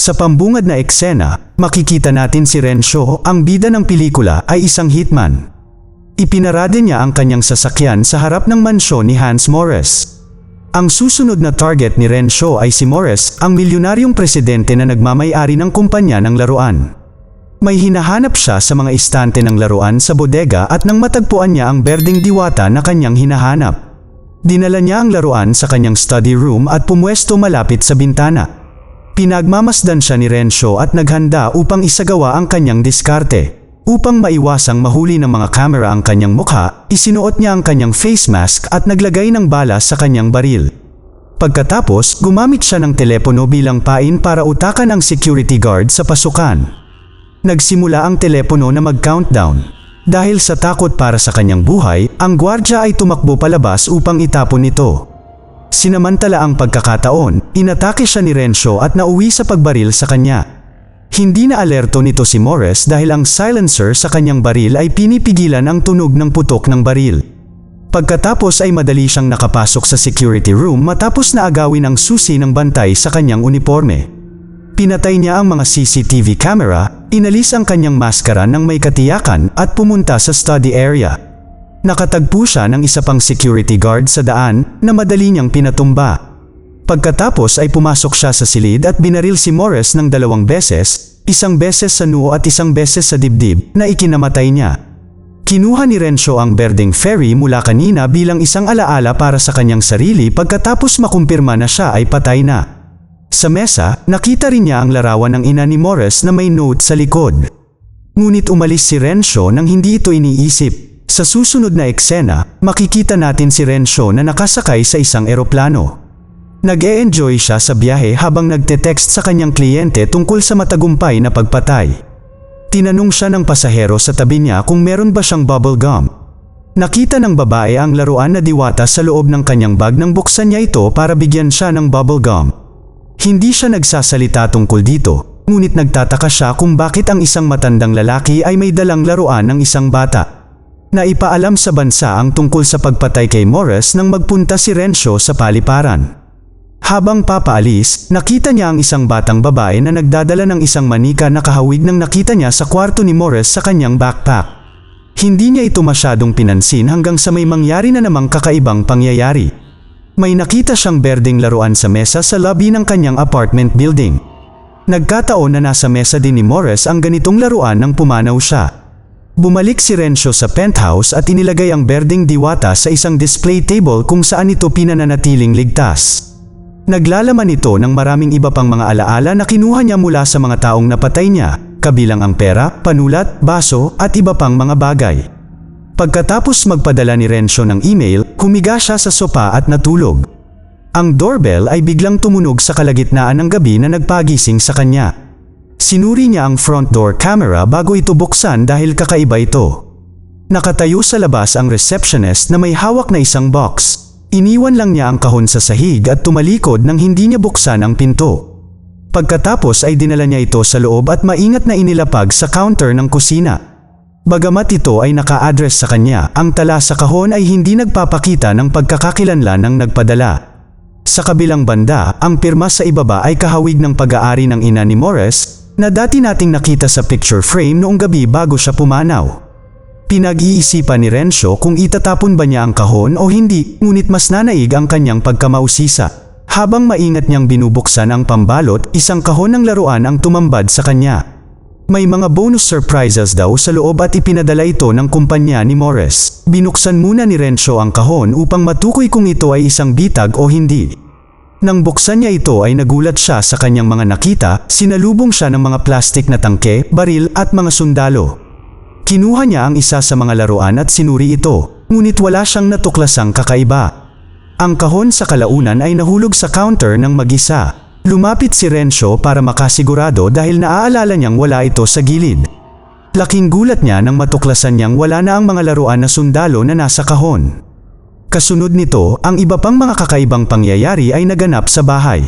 Sa pambungad na eksena, makikita natin si Rencho, ang bida ng pelikula ay isang hitman. Ipinarade niya ang kanyang sasakyan sa harap ng mansyon ni Hans Morris. Ang susunod na target ni Rencho ay si Morris, ang milyonaryong presidente na nagmamayari ng kumpanya ng laruan. May hinahanap siya sa mga istante ng laruan sa bodega at nang matagpuan niya ang berding diwata na kanyang hinahanap. Dinala niya ang laruan sa kanyang study room at pumwesto malapit sa bintana. Pinagmamasdan siya ni Rencho at naghanda upang isagawa ang kanyang diskarte. Upang maiwasang mahuli ng mga kamera ang kanyang mukha, isinuot niya ang kanyang face mask at naglagay ng bala sa kanyang baril. Pagkatapos, gumamit siya ng telepono bilang pain para utakan ang security guard sa pasukan. Nagsimula ang telepono na mag-countdown. Dahil sa takot para sa kanyang buhay, ang gwardya ay tumakbo palabas upang itapon ito. Sinamantala ang pagkakataon, inatake siya ni Rencho at nauwi sa pagbaril sa kanya. Hindi na alerto nito si Morris dahil ang silencer sa kanyang baril ay pinipigilan ang tunog ng putok ng baril. Pagkatapos ay madali siyang nakapasok sa security room matapos na agawin ang susi ng bantay sa kanyang uniforme. Pinatay niya ang mga CCTV camera, inalis ang kanyang maskara ng may katiyakan at pumunta sa study area. Nakatagpo siya ng isa pang security guard sa daan na madali niyang pinatumba. Pagkatapos ay pumasok siya sa silid at binaril si Morris ng dalawang beses, isang beses sa noo at isang beses sa dibdib na ikinamatay niya. Kinuha ni Rencho ang berdeng ferry mula kanina bilang isang alaala para sa kanyang sarili pagkatapos makumpirma na siya ay patay na. Sa mesa, nakita rin niya ang larawan ng ina ni Morris na may note sa likod. Ngunit umalis si Rencho nang hindi ito iniisip. Sa susunod na eksena, makikita natin si Rencho na nakasakay sa isang eroplano. Nag-e-enjoy siya sa biyahe habang nagte-text sa kanyang kliyente tungkol sa matagumpay na pagpatay. Tinanong siya ng pasahero sa tabi niya kung meron ba siyang bubble gum. Nakita ng babae ang laruan na diwata sa loob ng kanyang bag nang buksan niya ito para bigyan siya ng bubble gum. Hindi siya nagsasalita tungkol dito, ngunit nagtataka siya kung bakit ang isang matandang lalaki ay may dalang laruan ng isang bata. Naipaalam sa bansa ang tungkol sa pagpatay kay Morris nang magpunta si Rencho sa paliparan. Habang papaalis, nakita niya ang isang batang babae na nagdadala ng isang manika na kahawig nang nakita niya sa kwarto ni Morris sa kanyang backpack. Hindi niya ito masyadong pinansin hanggang sa may mangyari na namang kakaibang pangyayari. May nakita siyang berdeng laruan sa mesa sa lobby ng kanyang apartment building. Nagkataon na nasa mesa din ni Morris ang ganitong laruan nang pumanaw siya. Bumalik si Rencho sa penthouse at inilagay ang berdeng diwata sa isang display table kung saan ito pinananatiling ligtas. Naglalaman ito ng maraming iba pang mga alaala na kinuha niya mula sa mga taong napatay niya, kabilang ang pera, panulat, baso at iba pang mga bagay. Pagkatapos magpadala ni Rencho ng email, humiga siya sa sopa at natulog. Ang doorbell ay biglang tumunog sa kalagitnaan ng gabi na nagpagising sa kanya. Sinuri niya ang front door camera bago ito buksan dahil kakaiba ito. Nakatayo sa labas ang receptionist na may hawak na isang box. Iniwan lang niya ang kahon sa sahig at tumalikod nang hindi niya buksan ang pinto. Pagkatapos ay dinala niya ito sa loob at maingat na inilapag sa counter ng kusina. Bagamat ito ay naka-address sa kanya, ang tala sa kahon ay hindi nagpapakita ng pagkakakilanlan ng nagpadala. Sa kabilang banda, ang pirma sa ibaba ay kahawig ng pag-aari ng ina ni Morris na dati nating nakita sa picture frame noong gabi bago siya pumanaw. Pinag-iisipan ni Rencho kung itatapon ba niya ang kahon o hindi, ngunit mas nanaig ang kanyang pagkamausisa. Habang maingat niyang binubuksan ang pambalot, isang kahon ng laruan ang tumambad sa kanya. May mga bonus surprises daw sa loob at ipinadala ito ng kumpanya ni Morris. Binuksan muna ni Rencho ang kahon upang matukoy kung ito ay isang bitag o hindi. Nang buksan niya ito ay nagulat siya sa kanyang mga nakita, sinalubong siya ng mga plastik na tangke, baril at mga sundalo. Kinuha niya ang isa sa mga laruan at sinuri ito, ngunit wala siyang natuklasang kakaiba. Ang kahon sa kalaunan ay nahulog sa counter ng mag-isa. Lumapit si Rencho para makasigurado dahil naaalala niyang wala ito sa gilid. Laking gulat niya nang matuklasan niyang wala na ang mga laruan na sundalo na nasa kahon. Kasunod nito, ang iba pang mga kakaibang pangyayari ay naganap sa bahay.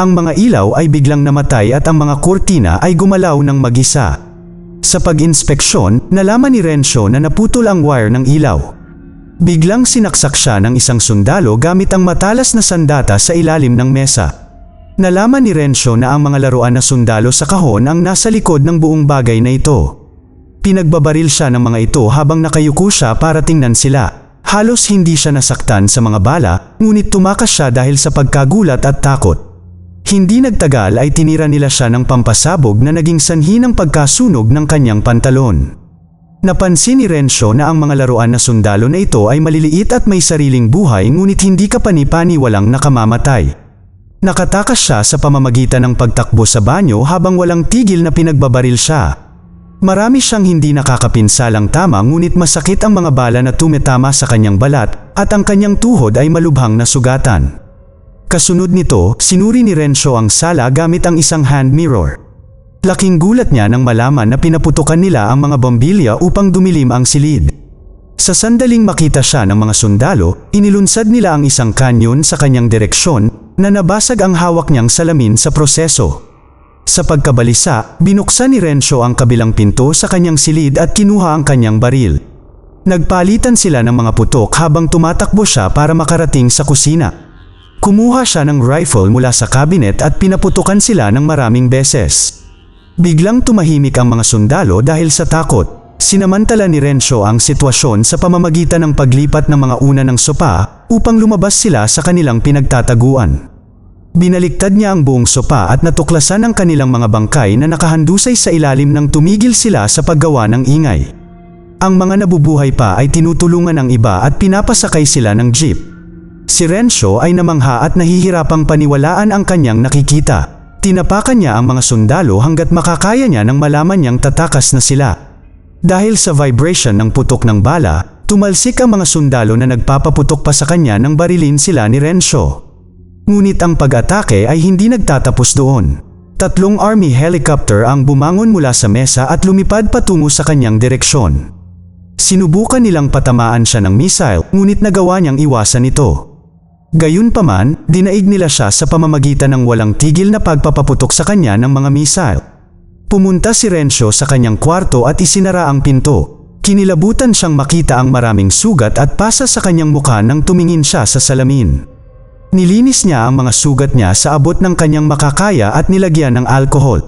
Ang mga ilaw ay biglang namatay at ang mga kurtina ay gumalaw ng mag-isa. Sa pag-inspeksyon, nalaman ni Rencho na naputol ang wire ng ilaw. Biglang sinaksak siya ng isang sundalo gamit ang matalas na sandata sa ilalim ng mesa. Nalaman ni Renzo na ang mga laruan na sundalo sa kahon ang nasa likod ng buong bagay na ito. Pinagbabaril siya ng mga ito habang nakayuko siya para tingnan sila. Halos hindi siya nasaktan sa mga bala, ngunit tumakas siya dahil sa pagkagulat at takot. Hindi nagtagal ay tinira nila siya ng pampasabog na naging sanhi ng pagkasunog ng kanyang pantalon. Napansin ni Renzo na ang mga laruan na sundalo na ito ay maliliit at may sariling buhay ngunit hindi kapani-pani walang nakamamatay. Nakatakas siya sa pamamagitan ng pagtakbo sa banyo habang walang tigil na pinagbabaril siya. Marami siyang hindi nakakapinsalang tama ngunit masakit ang mga bala na tumetama sa kanyang balat at ang kanyang tuhod ay malubhang nasugatan. Kasunod nito, sinuri ni Renzo ang sala gamit ang isang hand mirror. Laking gulat niya nang malaman na pinaputukan nila ang mga bombilya upang dumilim ang silid. Sa sandaling makita siya ng mga sundalo, inilunsad nila ang isang kanyon sa kanyang direksyon na nabasag ang hawak niyang salamin sa proseso. Sa pagkabalisa, binuksan ni Renzo ang kabilang pinto sa kanyang silid at kinuha ang kanyang baril. Nagpalitan sila ng mga putok habang tumatakbo siya para makarating sa kusina. Kumuha siya ng rifle mula sa cabinet at pinaputukan sila ng maraming beses. Biglang tumahimik ang mga sundalo dahil sa takot. Sinamantala ni Renzo ang sitwasyon sa pamamagitan ng paglipat ng mga una ng sopa upang lumabas sila sa kanilang pinagtataguan. Binaliktad niya ang buong sopa at natuklasan ang kanilang mga bangkay na nakahandusay sa ilalim ng tumigil sila sa paggawa ng ingay. Ang mga nabubuhay pa ay tinutulungan ng iba at pinapasakay sila ng jeep. Si Renzo ay namangha at nahihirapang paniwalaan ang kanyang nakikita. Tinapakan niya ang mga sundalo hanggat makakaya niya nang malaman niyang tatakas na sila. Dahil sa vibration ng putok ng bala, tumalsik ang mga sundalo na nagpapaputok pa sa kanya nang barilin sila ni Renzo. Ngunit ang pag-atake ay hindi nagtatapos doon. Tatlong army helicopter ang bumangon mula sa mesa at lumipad patungo sa kanyang direksyon. Sinubukan nilang patamaan siya ng missile ngunit nagawa niyang iwasan ito. Gayunpaman, dinaig nila siya sa pamamagitan ng walang tigil na pagpapaputok sa kanya ng mga missile. Pumunta si Renzo sa kanyang kwarto at isinara ang pinto. Kinilabutan siyang makita ang maraming sugat at pasa sa kanyang mukha nang tumingin siya sa salamin. Nilinis niya ang mga sugat niya sa abot ng kanyang makakaya at nilagyan ng alkohol.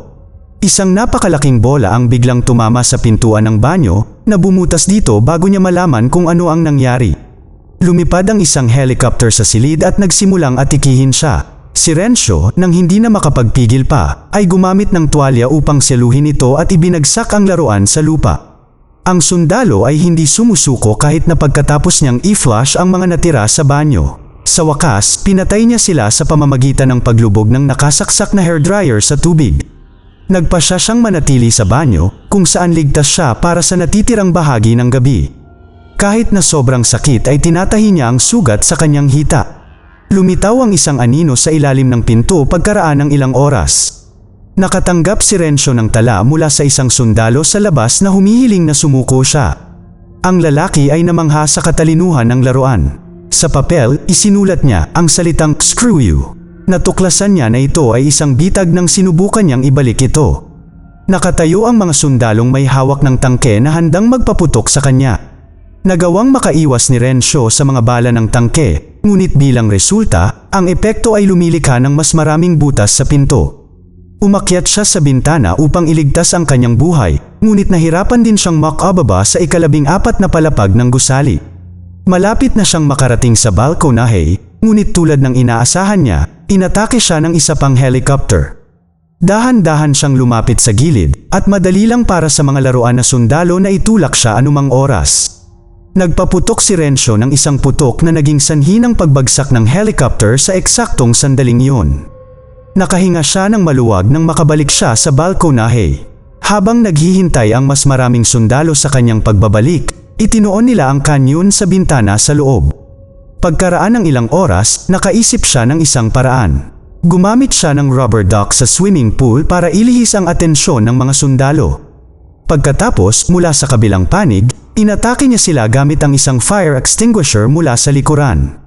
Isang napakalaking bola ang biglang tumama sa pintuan ng banyo na bumutas dito bago niya malaman kung ano ang nangyari. Lumipad ang isang helicopter sa silid at nagsimulang atikihin siya. Si Renzo, nang hindi na makapagpigil pa, ay gumamit ng tuwalya upang seluhin ito at ibinagsak ang laruan sa lupa. Ang sundalo ay hindi sumusuko kahit na pagkatapos niyang i-flush ang mga natira sa banyo. Sa wakas, pinatay niya sila sa pamamagitan ng paglubog ng nakasaksak na hairdryer sa tubig. Nagpa siya siyang manatili sa banyo kung saan ligtas siya para sa natitirang bahagi ng gabi. Kahit na sobrang sakit ay tinatahi niya ang sugat sa kanyang hita. Lumitaw ang isang anino sa ilalim ng pinto pagkaraan ng ilang oras. Nakatanggap si Renzo ng tala mula sa isang sundalo sa labas na humihiling na sumuko siya. Ang lalaki ay namangha sa katalinuhan ng laruan. Sa papel, isinulat niya ang salitang screw you. Natuklasan niya na ito ay isang bitag ng sinubukan niyang ibalik ito. Nakatayo ang mga sundalong may hawak ng tangke na handang magpaputok sa kanya. Nagawang makaiwas ni Renzo sa mga bala ng tangke, ngunit bilang resulta, ang epekto ay lumilikha ng mas maraming butas sa pinto. Umakyat siya sa bintana upang iligtas ang kanyang buhay, ngunit nahirapan din siyang makababa sa ikalabing apat na palapag ng gusali. Malapit na siyang makarating sa balkonahe, ngunit tulad ng inaasahan niya, inatake siya ng isa pang helicopter. Dahan-dahan siyang lumapit sa gilid at madali lang para sa mga laruan na sundalo na itulak siya anumang oras. Nagpaputok si Renzo ng isang putok na naging sanhi ng pagbagsak ng helicopter sa eksaktong sandaling iyon. Nakahinga siya ng maluwag nang makabalik siya sa balkonahe. Habang naghihintay ang mas maraming sundalo sa kanyang pagbabalik, Itinuon nila ang kanyon sa bintana sa loob. Pagkaraan ng ilang oras, nakaisip siya ng isang paraan. Gumamit siya ng rubber duck sa swimming pool para ilihis ang atensyon ng mga sundalo. Pagkatapos, mula sa kabilang panig, inatake niya sila gamit ang isang fire extinguisher mula sa likuran.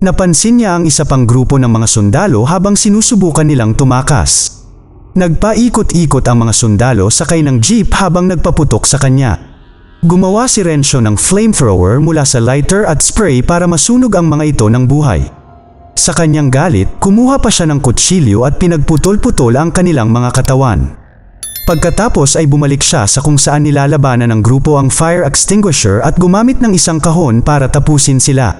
Napansin niya ang isa pang grupo ng mga sundalo habang sinusubukan nilang tumakas. Nagpaikot-ikot ang mga sundalo sakay ng jeep habang nagpaputok sa kanya. Gumawa si Renzo ng flamethrower mula sa lighter at spray para masunog ang mga ito ng buhay. Sa kanyang galit, kumuha pa siya ng kutsilyo at pinagputol-putol ang kanilang mga katawan. Pagkatapos ay bumalik siya sa kung saan nilalabanan ng grupo ang fire extinguisher at gumamit ng isang kahon para tapusin sila.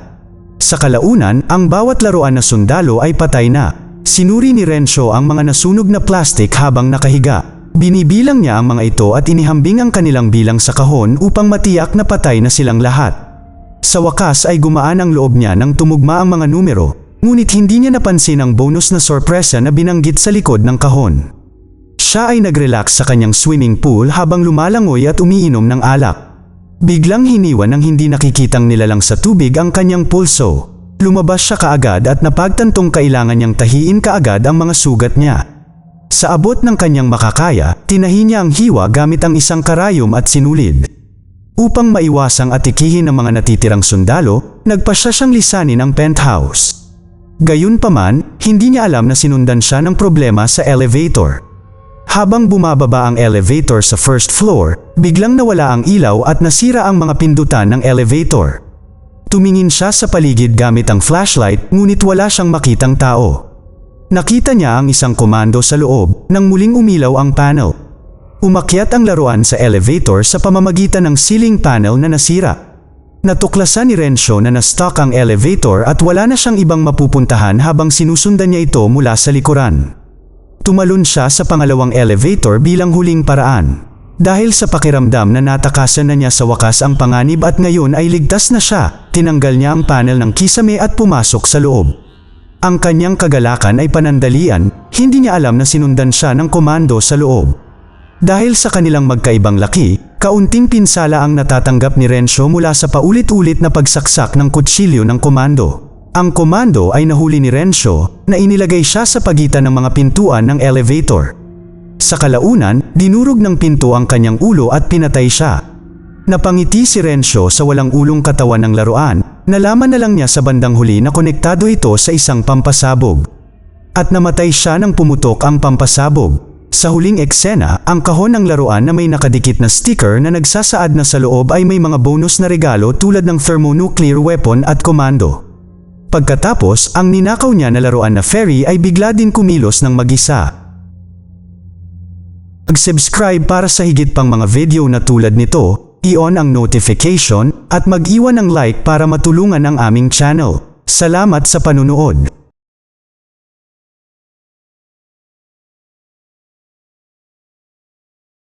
Sa kalaunan, ang bawat laruan na sundalo ay patay na. Sinuri ni Renzo ang mga nasunog na plastic habang nakahiga. Binibilang niya ang mga ito at inihambing ang kanilang bilang sa kahon upang matiyak na patay na silang lahat. Sa wakas ay gumaan ang loob niya nang tumugma ang mga numero, ngunit hindi niya napansin ang bonus na sorpresa na binanggit sa likod ng kahon. Siya ay nag-relax sa kanyang swimming pool habang lumalangoy at umiinom ng alak. Biglang hiniwan ng hindi nakikitang nilalang sa tubig ang kanyang pulso. Lumabas siya kaagad at napagtantong kailangan niyang tahiin kaagad ang mga sugat niya. Sa abot ng kanyang makakaya, tinahi niya ang hiwa gamit ang isang karayom at sinulid. Upang maiwasang atikihin ng mga natitirang sundalo, nagpasya siyang lisanin ang penthouse. Gayunpaman, hindi niya alam na sinundan siya ng problema sa elevator. Habang bumababa ang elevator sa first floor, biglang nawala ang ilaw at nasira ang mga pindutan ng elevator. Tumingin siya sa paligid gamit ang flashlight ngunit wala siyang makitang tao. Nakita niya ang isang komando sa loob nang muling umilaw ang panel. Umakyat ang laruan sa elevator sa pamamagitan ng ceiling panel na nasira. Natuklasan ni Renzo na na-stuck ang elevator at wala na siyang ibang mapupuntahan habang sinusundan niya ito mula sa likuran. Tumalon siya sa pangalawang elevator bilang huling paraan. Dahil sa pakiramdam na natakasan na niya sa wakas ang panganib at ngayon ay ligtas na siya, tinanggal niya ang panel ng kisame at pumasok sa loob. Ang kanyang kagalakan ay panandalian, hindi niya alam na sinundan siya ng komando sa loob. Dahil sa kanilang magkaibang laki, kaunting pinsala ang natatanggap ni Renzo mula sa paulit-ulit na pagsaksak ng kutsilyo ng komando. Ang komando ay nahuli ni Renzo na inilagay siya sa pagitan ng mga pintuan ng elevator. Sa kalaunan, dinurog ng pinto ang kanyang ulo at pinatay siya. Napangiti si Renzo sa walang ulong katawan ng laruan, nalaman na lang niya sa bandang huli na konektado ito sa isang pampasabog. At namatay siya nang pumutok ang pampasabog. Sa huling eksena, ang kahon ng laruan na may nakadikit na sticker na nagsasaad na sa loob ay may mga bonus na regalo tulad ng thermonuclear weapon at komando. Pagkatapos, ang ninakaw niya na laruan na fairy ay bigla din kumilos ng mag-isa. Mag-subscribe para sa higit pang mga video na tulad nito, i-on ang notification, at mag-iwan ng like para matulungan ang aming channel. Salamat sa panunood.